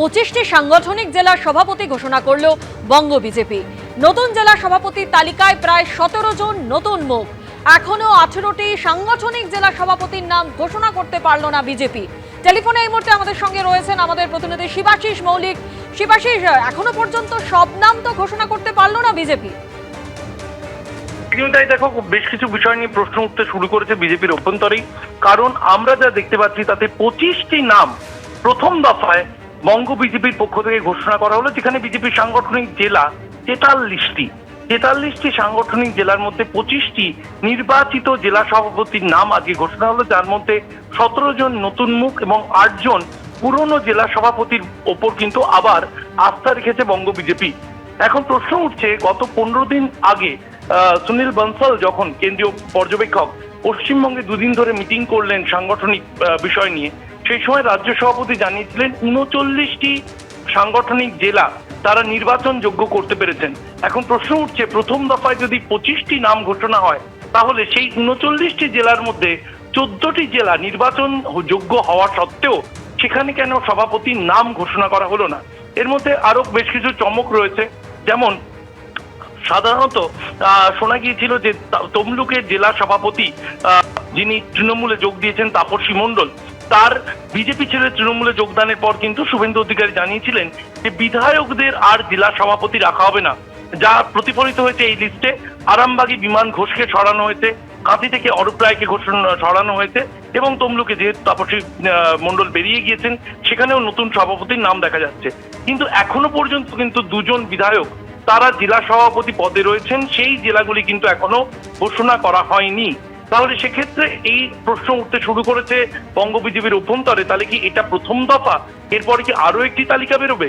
পঁচিশটি সাংগঠনিক জেলার সভাপতি ঘোষণা করল বঙ্গ বিজেপি। নতুন জেলা সভাপতির তালিকায় প্রায় সতেরো জন নতুন মুখ। এখনও আঠেরোটি সাংগঠনিক জেলা সভাপতির নাম ঘোষণা করতে পারল না বিজেপি। টেলিফোনে এই মুহূর্তে আমাদের সঙ্গে রয়েছেন আমাদের প্রতিনিধি শিবাশিস মৌলিক। শিবাশিস, এখনও পর্যন্ত সব নাম তো ঘোষণা করতে পারল না বিজেপি। তাই দেখো, বেশ কিছু বিষয় নিয়ে প্রশ্ন উঠতে শুরু করেছে বিজেপির অভ্যন্তরেই। কারণ আমরা যা দেখতে পাচ্ছি, তাতে পঁচিশটি নাম প্রথম দফায় বঙ্গ বিজেপির পক্ষ থেকে ঘোষণা করা হলো, যেখানে বিজেপির সাংগঠনিক জেলা তেতাল্লিশটি তেতাল্লিশটি সাংগঠনিক জেলার মধ্যে পঁচিশটি নির্বাচিত জেলা সভাপতির নাম আজকে ঘোষণা হলো, যার মধ্যে সতেরো জন নতুন মুখ এবং আটজন পুরনো জেলা সভাপতির ওপর কিন্তু আবার আস্থা রেখেছে বঙ্গ বিজেপি। এখন প্রশ্ন উঠছে, গত পনেরো দিন আগে সুনীল বনসাল যখন কেন্দ্রীয় পর্যবেক্ষক পশ্চিমবঙ্গে দুদিন ধরে মিটিং করলেন সাংগঠনিক বিষয় নিয়ে সেই সময় রাজ্য সভাপতি জানিয়েছিলেন, উনচল্লিশটি সাংগঠনিক জেলা তারা নির্বাচন যোগ্য করতে পেরেছেন। এখন প্রশ্ন উঠছে, প্রথম দফায় যদি পঁচিশটি নাম ঘোষণা হয়, তাহলে সেই উনচল্লিশটি জেলার মধ্যে চোদ্দটি জেলা নির্বাচন যোগ্য হওয়া সত্ত্বেও সেখানে কেন সভাপতির নাম ঘোষণা করা হলো না? এর মধ্যে আরও বেশ কিছু চমক রয়েছে। যেমন, সাধারণত শোনা গিয়েছিল যে তমলুকের জেলা সভাপতি যিনি তৃণমূলে যোগ দিয়েছেন তাপসী মণ্ডল তার বিজেপি ছেড়ে তৃণমূলে যোগদানের পর কিন্তু শুভেন্দু অধিকারী জানিয়েছিলেন যে বিধায়কদের আর জেলা সভাপতি রাখা হবে না। যা প্রতিফলিত হয়েছে এই লিস্টে। আরামবাগী বিমান ঘোষকে সরানো হয়েছে, কাঁথি থেকে অরূপ রায়কে ঘোষণা সরানো হয়েছে এবং তমলুকে যেহেতু তাপসী মণ্ডল বেরিয়ে গিয়েছেন, সেখানেও নতুন সভাপতির নাম দেখা যাচ্ছে। কিন্তু এখনও পর্যন্ত কিন্তু দুজন বিধায়ক তারা জেলা সভাপতি পদে রয়েছেন, সেই জেলাগুলি কিন্তু এখনও ঘোষণা করা হয়নি। তাহলে সেক্ষেত্রে এই প্রশ্ন উঠতে শুরু করেছে বঙ্গ বিজেপির অভ্যন্তরে। তাহলে কি এটা প্রথম দফা? এরপরে কি আরও একটি তালিকা বেরোবে?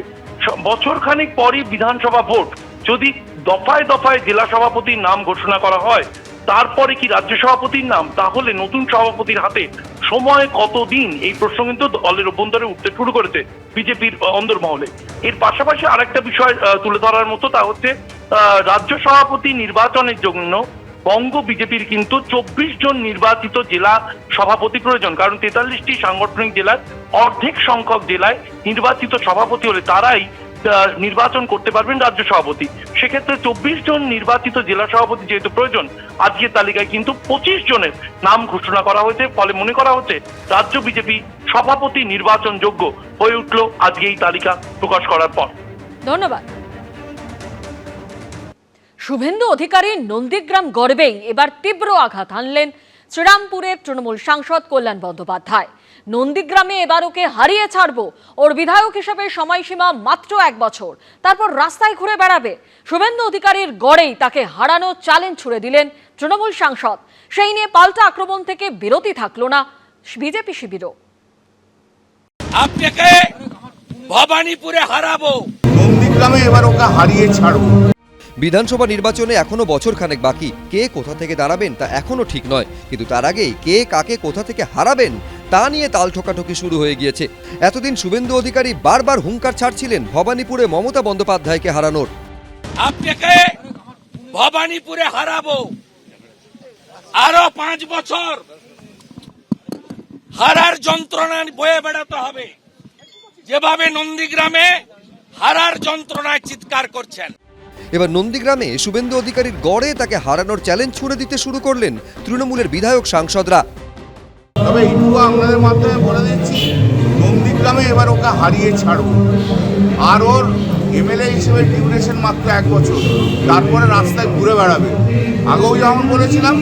বছর খানিক পরই বিধানসভা ভোট। যদি দফায় দফায় জেলা সভাপতির নাম ঘোষণা করা হয়, তারপরে কি রাজ্য সভাপতির নাম? তাহলে নতুন সভাপতির হাতে সময় কতদিন এই প্রশ্ন কিন্তু দলের অভ্যন্তরে উঠতে শুরু করেছে বিজেপির অন্দরমহলে। এর পাশাপাশি আরেকটা বিষয় তুলে ধরার মতো তা হচ্ছে রাজ্য সভাপতি নির্বাচনের জন্য বঙ্গ বিজেপির কিন্তু চব্বিশ জন নির্বাচিত জেলা সভাপতি প্রয়োজন, কারণ তেতাল্লিশটি সাংগঠনিক জেলার অর্ধেক সংখ্যক জেলায় নির্বাচিত সভাপতি হলে তারাই নির্বাচন করতে পারবেন রাজ্য সভাপতি। সেক্ষেত্রে চব্বিশ জন নির্বাচিত জেলা সভাপতি যেহেতু প্রয়োজন, আজকের তালিকায় কিন্তু পঁচিশ জনের নাম ঘোষণা করা হয়েছে। ফলে মনে করা হচ্ছে রাজ্য বিজেপি সভাপতি নির্বাচন যোগ্য হয়ে উঠল আজকে এই তালিকা প্রকাশ করার পর। ধন্যবাদ। শুভেন্দু অধিকারী নন্দীগ্রাম গর্বেই এবার তীব্র আঘাত হানলেন শ্রীরামপুরের তৃণমূল সাংসদ কল্যাণ বন্দ্যোপাধ্যায়। নন্দীগ্রামে এবার ওকে হারিয়ে ছাড়বো ওর বিধায়ক হিসেবে সময়সীমা মাত্র এক বছর তারপর রাস্তায় ঘুরে বেড়াবে। শুভেন্দু অধিকারীর গড়েই তাকে হারানো চ্যালেঞ্জ ছুড়ে দিলেন তৃণমূল সাংসদ। সেই নিয়ে পাল্টা আক্রমণ থেকে বিরতি থাকল না বিজেপি শিবিরও। আপনাকে ভবানীপুরে হারাবো। নন্দীগ্রামে এবার ওকে হারিয়ে ছাড়বো। বিধানসভা নির্বাচনে এখনও বছর খানেক বাকি। কে কোথা থেকে দাঁড়াবেন তা এখনও ঠিক নয়। কিন্তু তার আগেই কে কাকে কোথা থেকে হারাবেন তা নিয়ে তাল ঠোকাঠুকি শুরু হয়ে গিয়েছে। এতদিন শুভেন্দু অধিকারী বারবার হুঙ্কার ছাড়ছিলেন ভবানীপুরে মমতা বন্দ্যোপাধ্যায়কে হারানোর। ভবানীপুরে হারাবো। আরও পাঁচ বছর হারার যন্ত্রণা বয়ে বেড়াতে হবে। যেভাবে নন্দীগ্রামে হারার যন্ত্রণায় চিৎকার করছেন। এবার নন্দীগ্রামে শুভেন্দু অধিকারীর গড়ে তাকে হারানোর চ্যালেঞ্জ ছুড়ে দিতে শুরু করলেন তৃণমূলের বিধায়ক সাংসদরা। তবে এইটুকু আপনাদের মাধ্যমে বলে দিচ্ছি নন্দীগ্রামে এবার ওকে হারিয়ে ছাড়বো আর ওর এমএলএ হিসেবে ডিউরেশন মাত্র এক বছর। তারপরে রাস্তায় ঘুরে বেড়াবে। আগেও যেমন বলেছিলাম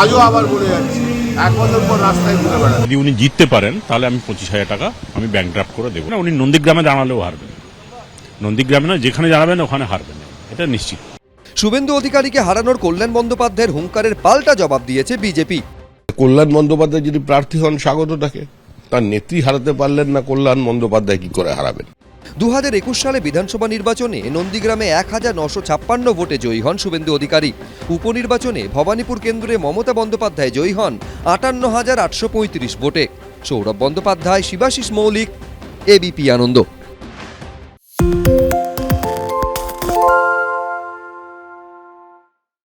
আজও আবার বলে যাচ্ছি এক বছর পর রাস্তায় ঘুরে বেড়াবে। যদি উনি জিততে পারেন তাহলে আমি পঁচিশ হাজার টাকা আমি ব্যাংক ড্রাফট করে দেবো। না উনি নন্দীগ্রামে দাঁড়ালেও হারবেন। নন্দীগ্রামে না যেখানে দাঁড়াবেন ওখানে হারবেন। এটা নিশ্চিত। শুভেন্দু অধিকারীকে হারানোর কল্যাণ বন্দ্যোপাধ্যায়ের হুঙ্কারের পাল্টা জবাব দিয়েছে বিজেপি। কল্যাণ বন্দ্যোপাধ্যায় যদি প্রার্থী হন স্বাগত তাকে। তার নেত্রী হারাতে পারলেন না কল্যাণ বন্দ্যোপাধ্যায় কি করে হারাবেন? দু একুশ সালে বিধানসভা নির্বাচনে নন্দীগ্রামে এক হাজার নশো ছাপ্পান্ন ভোটে জয়ী হন শুভেন্দু অধিকারী। উপনির্বাচনে ভবানীপুর কেন্দ্রে মমতা বন্দ্যোপাধ্যায় জয়ী হন আটান্ন হাজার আটশো পঁয়ত্রিশ ভোটে। সৌরভ বন্দ্যোপাধ্যায় শিবাশিস মৌলিক এবিপি আনন্দ।